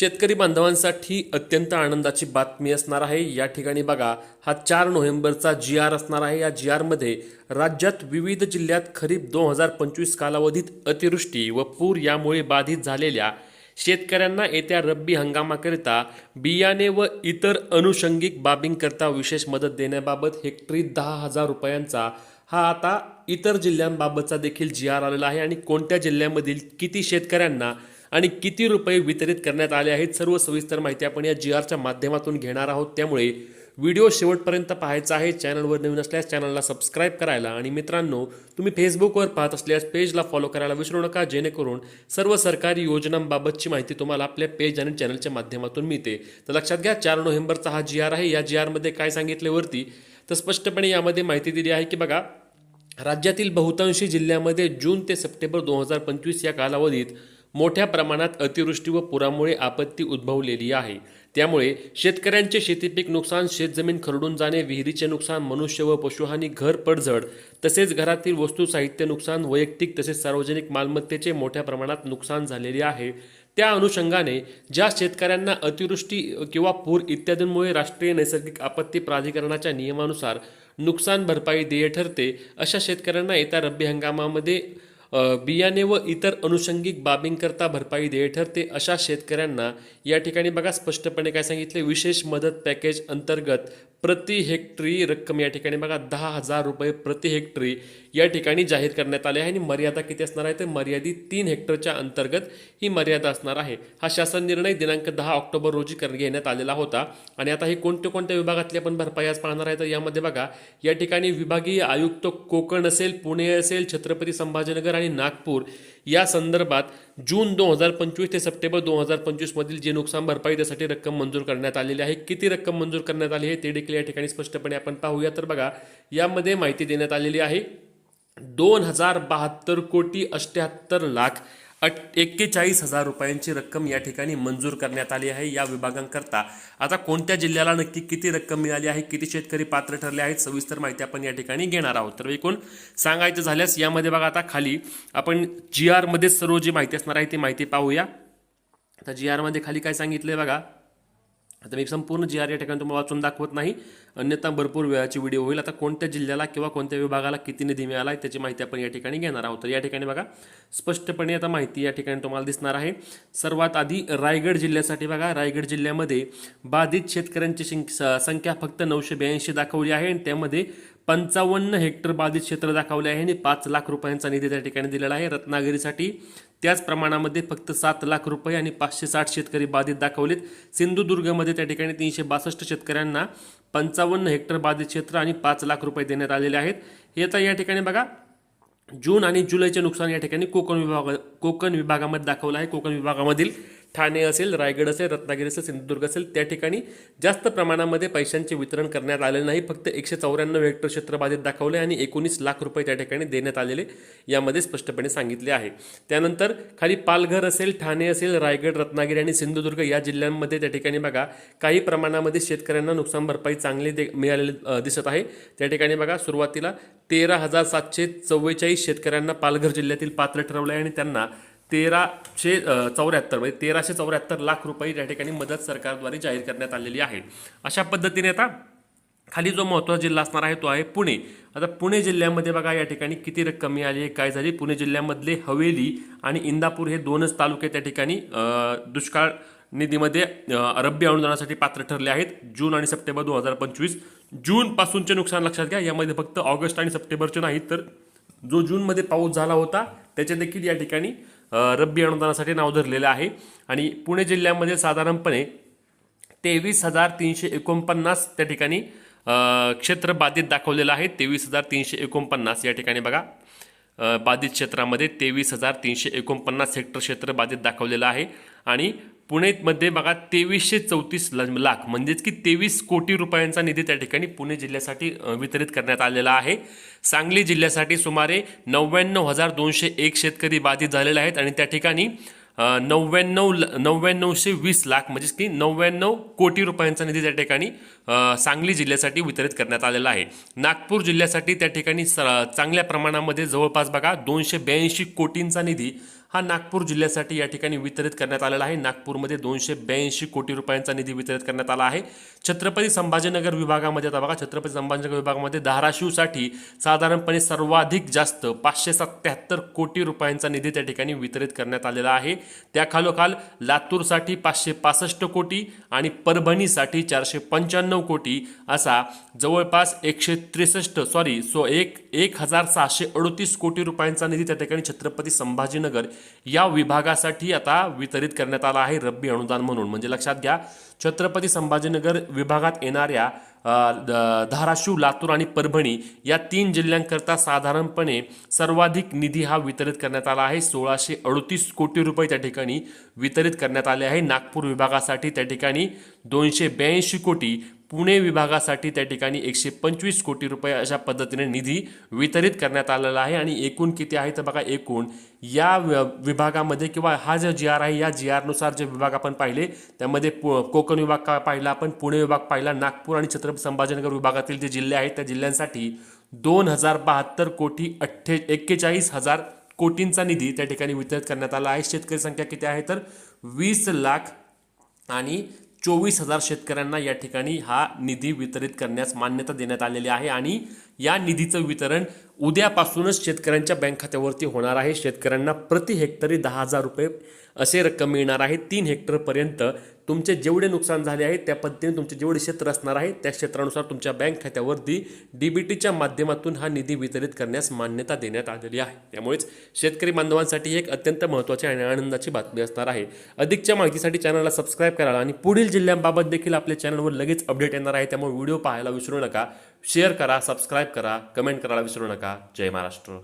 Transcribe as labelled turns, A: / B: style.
A: शेतकरी बांधवांसाठी अत्यंत आनंदाची बातमी असणार आहे. या ठिकाणी बघा हा चार नोव्हेंबरचा जी आर असणार आहे. या जी आरमध्ये राज्यात विविध जिल्ह्यात खरीप दोन हजार पंचवीस कालावधीत अतिवृष्टी व पूर यामुळे बाधित झालेल्या शेतकऱ्यांना येत्या रब्बी हंगामाकरिता बियाणे व इतर अनुषंगिक बाबींकरता विशेष मदत देण्याबाबत हेक्टरी दहा हजार रुपयांचा हा आता इतर जिल्ह्यांबाबतचा देखील जी आर आलेला आहे. आणि कोणत्या जिल्ह्यामधील किती शेतकऱ्यांना आणि किती रुपये वितरित करण्यात आले आहेत सर्व सविस्तर माहिती आपण या जी आरच्या माध्यमातून घेणार आहोत. त्यामुळे व्हिडिओ शेवटपर्यंत पाहायचा आहे. चॅनलवर नवीन असल्यास चॅनलला सबस्क्राईब करायला आणि मित्रांनो तुम्ही फेसबुकवर पाहत असल्यास पेजला फॉलो करायला विसरू नका. जेणेकरून सर्व सरकारी योजनांबाबतची माहिती तुम्हाला आपल्या पेज आणि चॅनलच्या माध्यमातून मिळते. तर लक्षात घ्या चार नोव्हेंबरचा हा जी आर आहे. या जी आरमध्ये काय सांगितले वरती तर स्पष्टपणे यामध्ये माहिती दिली आहे की बघा राज्यातील बहुतांशी जिल्ह्यामध्ये जून ते सप्टेंबर दोन हजार पंचवीस या कालावधीत मोठ्या प्रमाणात अतिवृष्टी व पुरामुळे आपत्ती उद्भवलेली आहे. त्यामुळे शेतकऱ्यांचे शेतीपीक नुकसान शेतजमीन खरडून जाणे विहिरीचे नुकसान मनुष्य व पशुहानी घर पडझड तसेच घरातील वस्तू साहित्य नुकसान वैयक्तिक तसेच सार्वजनिक मालमत्तेचे मोठ्या प्रमाणात नुकसान झालेले आहे. त्या अनुषंगाने ज्या शेतकऱ्यांना अतिवृष्टी किंवा पूर इत्यादींमुळे राष्ट्रीय नैसर्गिक आपत्ती प्राधिकरणाच्या नियमानुसार नुकसान भरपाई देय ठरते अशा शेतकऱ्यांना येत्या रब्बी हंगामामध्ये बियाणे व इतर अनुषंगिक बाबींकरता भरपाई देय ठरते अशा शेतकऱ्यांना या ठिकाणी बघा स्पष्टपणे काय सांगितले. विशेष मदत पॅकेज अंतर्गत प्रति हेक्टरी रक्कम या ठिकाणी बघा दहा हजार रुपये प्रति हेक्टरी या ठिकाणी जाहीर करण्यात आले आहे आणि मर्यादा किती असणार आहे? तर मर्यादित तीन हेक्टरच्या अंतर्गत ही मर्यादा असणार आहे. हा शासन निर्णय दिनांक दहा ऑक्टोबर रोजी कर घेण्यात आलेला होता. आणि आता हे कोणत्या कोणत्या विभागातली आपण भरपाई आज पाहणार आहे? तर यामध्ये बघा या ठिकाणी विभागीय आयुक्त कोकण असेल पुणे असेल छत्रपती संभाजीनगर आणि नागपूर. या संदर्भात जून दोन हजार पंचवीस ते सप्टेंबर दोन हजार पंचवीस मधील जे नुकसान भरपाई त्यासाठी रक्कम मंजूर करण्यात आलेली आहे. किती रक्कम मंजूर करण्यात आली आहे ते देखील या ठिकाणी स्पष्टपणे आपण पाहूया. तर बघा यामध्ये माहिती देण्यात आलेली आहे. दोन हजार बहात्तर कोटी अष्ट्याहत्तर लाख अट एक्केचाळीस हजार रुपयांची रक्कम या ठिकाणी मंजूर करण्यात आली आहे. या विभागांकरता आता कोणत्या जिल्ह्याला नक्की किती रक्कम मिळाली आहे किती शेतकरी पात्र ठरले आहेत सविस्तर माहिती आपण या ठिकाणी घेणार आहोत. तर एकूण सांगायचं झाल्यास यामध्ये बघा आता खाली आपण जी आरमध्ये सर्व जी माहिती असणार आहे ती माहिती पाहूया. आता जी आरमध्ये खाली काय सांगितलंय बघा? आता मी संपूर्ण जी आर या ठिकाणी तुम्हाला वाचून दाखवत नाही. अन्यथा भरपूर वेळाची व्हिडिओ होईल. आता कोणत्या जिल्ह्याला किंवा कोणत्या विभागाला किती निधी मिळाला आहे त्याची माहिती आपण या ठिकाणी घेणार आहोत. तर या ठिकाणी बघा स्पष्टपणे आता माहिती या ठिकाणी तुम्हाला दिसणार आहे. सर्वात आधी रायगड जिल्ह्यासाठी बघा. रायगड जिल्ह्यामध्ये बाधित शेतकऱ्यांची संख्या फक्त नऊशे ब्याऐंशी दाखवली आहे आणि त्यामध्ये पंचावन्न हेक्टर बाधित क्षेत्र दाखवले आहे आणि पाच लाख रुपयांचा निधी त्या ठिकाणी दिलेला आहे. रत्नागिरीसाठी त्याच प्रमाणामध्ये फक्त सात लाख रुपये आणि पाचशे साठ शेतकरी बाधित दाखवलेत. सिंधुदुर्गमध्ये त्या ठिकाणी तीनशे बासष्ट शेतकऱ्यांना पंचावन्न हेक्टर बाधित क्षेत्र आणि पाच लाख रुपये देण्यात आलेले आहेत. हे आता या ठिकाणी बघा. जून आणि जुलैचे नुकसान या ठिकाणी कोकण विभाग कोकण विभागामध्ये दाखवलं आहे. कोकण विभागामधील ठाणे असेल रायगड असेल रत्नागिरी असेल सिंधुदुर्ग असेल त्या ठिकाणी जास्त प्रमाणामध्ये पैशांचे वितरण करण्यात आले नाही. फक्त एकशे चौऱ्याण्णव हेक्टर क्षेत्र बाधित दाखवले आणि एकोणीस लाख रुपये त्या ठिकाणी देण्यात आलेले यामध्ये स्पष्टपणे सांगितले आहे. त्यानंतर खाली पालघर असेल ठाणे असेल रायगड रत्नागिरी आणि सिंधुदुर्ग या जिल्ह्यांमध्ये त्या ठिकाणी बघा काही प्रमाणामध्ये शेतकऱ्यांना नुकसान भरपाई चांगली दे मिळालेली दिसत आहे. त्या ठिकाणी बघा सुरुवातीला तेरा हजार सातशे चव्वेचाळीस शेतकऱ्यांना पालघर जिल्ह्यातील पात्र ठरवलं आहे आणि त्यांना तेराशे चौऱ्याहत्तर म्हणजे तेराशे चौऱ्याहत्तर लाख रुपये या ठिकाणी मदत सरकारद्वारे जाहीर करण्यात आलेली आहे. अशा पद्धतीने आता खाली जो महत्त्वाचा जिल्हा असणार आहे तो आहे पुणे. आता पुणे जिल्ह्यामध्ये बघा या ठिकाणी किती रक्कम मिळाली आहे काय झाली? पुणे जिल्ह्यामधले हवेली आणि इंदापूर हे दोनच तालुके त्या ठिकाणी दुष्काळ निधीमध्ये रब्बी अनुदानासाठी पात्र ठरले आहेत. जून आणि सप्टेंबर दोन हजार पंचवीस. जूनपासूनचे नुकसान लक्षात घ्या. यामध्ये फक्त ऑगस्ट आणि सप्टेंबरचे नाहीत तर जो जूनमध्ये पाऊस झाला होता त्याचे देखील या ठिकाणी रब्बी अनुदानासाठी नाव धरलेलं आहे. आणि पुणे जिल्ह्यामध्ये साधारणपणे तेवीस हजार तीनशे एकोणपन्नास त्या ठिकाणी क्षेत्र बाधित दाखवलेलं आहे. तेवीस हजार तीनशे एकोणपन्नास या ठिकाणी बघा. बाधित क्षेत्रामध्ये तेवीस हजार तीनशे एकोणपन्नास हेक्टर क्षेत्र बाधित दाखवलेलं आहे. आणि पुणेमध्ये बघा तेवीसशे चौतीस लाख म्हणजेच की तेवीस कोटी रुपयांचा निधी त्या ठिकाणी पुणे जिल्ह्यासाठी वितरित करण्यात आलेला आहे. सांगली जिल्ह्यासाठी सुमारे नव्याण्णव हजार दोनशे एक शेतकरी बाधित झालेले आहेत आणि त्या ठिकाणी नव्याण्णव ल- नव्याण्णवशे वीस लाख म्हणजेच की नव्याण्णव कोटी रुपयांचा निधी त्या ठिकाणी सांगली जिल्ह्यासाठी वितरित करण्यात आलेला आहे. नागपूर जिल्ह्यासाठी त्या ठिकाणी स चांगल्या प्रमाणामध्ये जवळपास बघा दोनशे ब्याऐंशी कोटींचा निधी हा नागपूर जिल्ह्यासाठी या ठिकाणी वितरित करण्यात आलेला आहे. नागपूरमध्ये दोनशे ब्याऐंशी कोटी रुपयांचा निधी वितरित करण्यात आला आहे. छत्रपती संभाजीनगर विभागामध्ये आता बघा छत्रपती संभाजीनगर विभागामध्ये धाराशिवसाठी साधारणपणे सर्वाधिक जास्त पाचशे सत्याहत्तर कोटी रुपयांचा निधी त्या ठिकाणी वितरित करण्यात आलेला आहे. त्याखालोखाल लातूरसाठी पाचशे पासष्ट कोटी आणि परभणीसाठी चारशे पंच्याण्णव कोटी असा जवळपास एकशे त्रेसष्ट सॉरी सो एक एक हजार सहाशे अडोतीस कोटी रुपयांचा निधी त्या ठिकाणी छत्रपती संभाजीनगर या विभागासाठी आता वितरित करण्यात आला आहे रब्बी अनुदान म्हणून. म्हणजे लक्षात घ्या छत्रपती संभाजीनगर विभागात येणाऱ्या धाराशिव लातूर आणि परभणी या तीन जिल्ह्यांकरता साधारणपणे सर्वाधिक निधी हा वितरित करण्यात आला आहे. सोळाशे अडतीस कोटी रुपये त्या ठिकाणी वितरित करण्यात आले आहे. नागपूर विभागासाठी त्या ठिकाणी दोनशे ब्याऐंशी कोटी पुणे विभागासाठी त्या ठिकाणी एकशे पंचवीस कोटी रुपये अशा पद्धतीने निधी वितरित करण्यात आलेला आहे. आणि एकूण किती आहे? तर बघा एकूण या विभागामध्ये किंवा हा जो जी आर आहे या जी आरनुसार जे विभाग आपण पाहिले त्यामध्ये पु- कोकण विभाग का पाहिला आपण पुणे विभाग पाहिला नागपूर आणि छत्रपती संभाजीनगर विभागातील जे जिल्हे आहेत त्या जिल्ह्यांसाठी दोन हजार बहात्तर कोटी अठ्ठे एक्केचाळीस हजार कोटींचा निधी त्या ठिकाणी वितरित करण्यात आला आहे. शेतकरी संख्या किती आहे? तर वीस लाख आणि चोवीस हजार शेतकऱ्यांना या ठिकाणी हा निधी वितरित करण्यास मान्यता देण्यात आलेली आहे आणि या निधीचं वितरण उद्यापासूनच शेतकऱ्यांच्या बँक खात्यावरती होणार आहे. शेतकऱ्यांना प्रति हेक्टरी दहा हजार रुपये असे रक्कम मिळणार आहे. तीन हेक्टरपर्यंत तुमचे जेवढे नुकसान झाले आहे त्या पद्धतीने तुमचे जेवढे क्षेत्र असणार आहे त्या क्षेत्रानुसार तुमच्या बँक खात्यावरती डीबीटीच्या माध्यमातून हा निधी वितरित करण्यास मान्यता देण्यात आलेली आहे. त्यामुळेच शेतकरी बांधवांसाठी एक अत्यंत महत्त्वाची आणि आनंदाची बातमी असणार आहे. अधिकच्या माहितीसाठी चॅनलला सबस्क्राईब करा आणि पुढील जिल्ह्यांबाबत देखील आपल्या चॅनलवर लगेच अपडेट येणार आहे त्यामुळे व्हिडिओ पाहायला विसरू नका. शेअर करा सबस्क्राईब करा कमेंट करायला विसरू नका. जय महाराष्ट्र.